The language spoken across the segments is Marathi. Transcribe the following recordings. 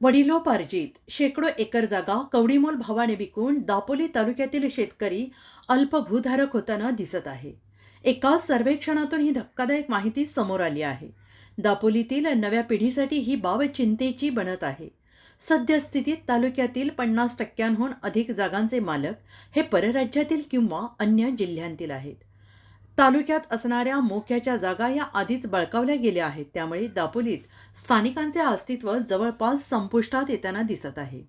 वडिलोपार्जित शेकडो एकर जागा कवडीमोल भावाने विकून दापोली तालुक्यातील शेतकरी अल्पभूधारक होताना दिसत आहे. एका सर्वेक्षणातून ही धक्कादायक माहिती समोर आली आहे. दापोलीतील नव्या पिढीसाठी ही बाब चिंतेची बनत आहे. सद्यस्थितीत तालुक्यातील पन्नास टक्क्यांहून अधिक जागांचे मालक हे परराज्यातील किंवा अन्य जिल्ह्यांतील आहेत. तालुक्यात असणाऱ्या मोक्याच्या जागा या आधीच बळकावल्या गेल्या आहेत. त्यामुळे दापोलीत स्थानिकांचे अस्तित्व जवळपास संपुष्टात येताना दिसत आहे.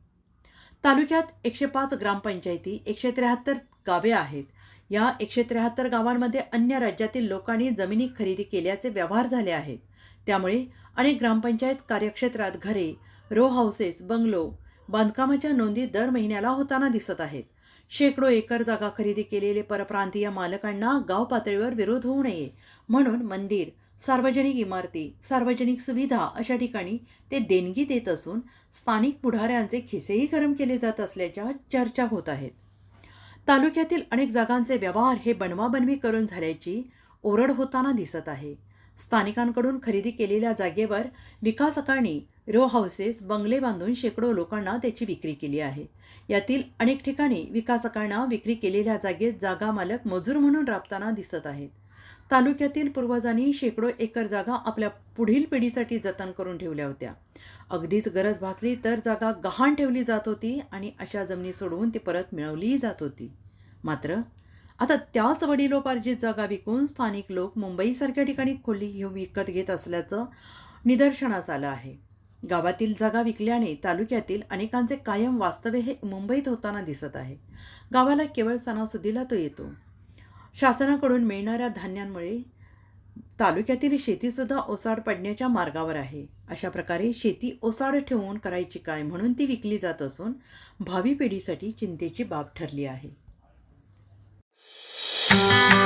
तालुक्यात एकशे पाच ग्रामपंचायती एकशे त्र्याहत्तर गावे आहेत. या एकशे त्र्याहत्तर गावांमध्ये अन्य राज्यातील लोकांनी जमिनी खरेदी केल्याचे व्यवहार झाले आहेत. त्यामुळे अनेक ग्रामपंचायत कार्यक्षेत्रात घरे रो हाऊसेस बंगलो बांधकामाच्या नोंदी दर महिन्याला होताना दिसत आहेत. शेकडो एकर जागा खरेदी केलेले परप्रांतीय मालकांना गाव पातळीवर विरोध होऊ नये म्हणून मंदिर सार्वजनिक इमारती सार्वजनिक सुविधा अशा ठिकाणी ते देणगी देत असून स्थानिक पुढाऱ्यांचे खिसेही गरम केले जात असल्याच्या चर्चा होत आहेत. तालुक्यातील अनेक जागांचे व्यवहार हे बनवाबनवी करून झाल्याची ओरड होताना दिसत आहे. स्थानिकांकडून खरेदी केलेल्या जागेवर विकासकांनी रो हाऊसेस बंगले बांधून शेकडो लोकांना त्याची विक्री केली आहे. यातील अनेक ठिकाणी विकासकांना विक्री केलेल्या जागेत जागा मालक मजूर म्हणून राबताना दिसत आहेत. तालुक्यातील पूर्वजांनी शेकडो एकर जागा आपल्या पुढील पिढीसाठी जतन करून ठेवल्या होत्या. अगदीच गरज भासली तर जागा गहाण ठेवली जात होती आणि अशा जमिनी सोडवून ती परत मिळवलीही जात होती. मात्र आता त्याच वडिलोपार्जित जागा विकून स्थानिक लोक मुंबईसारख्या ठिकाणी खोली घेऊन विकत घेत असल्याचं निदर्शनास आलं आहे. गावातील जागा विकल्याने तालुक्यातील अनेकांचे कायम वास्तव्य हे मुंबईत होताना दिसत आहे. गावाला केवळ सणासुदीला तो येतो. शासनाकडून मिळणाऱ्या धान्यांमुळे तालुक्यातील शेतीसुद्धा ओसाड पडण्याच्या मार्गावर आहे. अशा प्रकारे शेती ओसाड ठेवून करायची काय म्हणून ती विकली जात असून भावी पिढीसाठी चिंतेची बाब ठरली आहे. Thank you.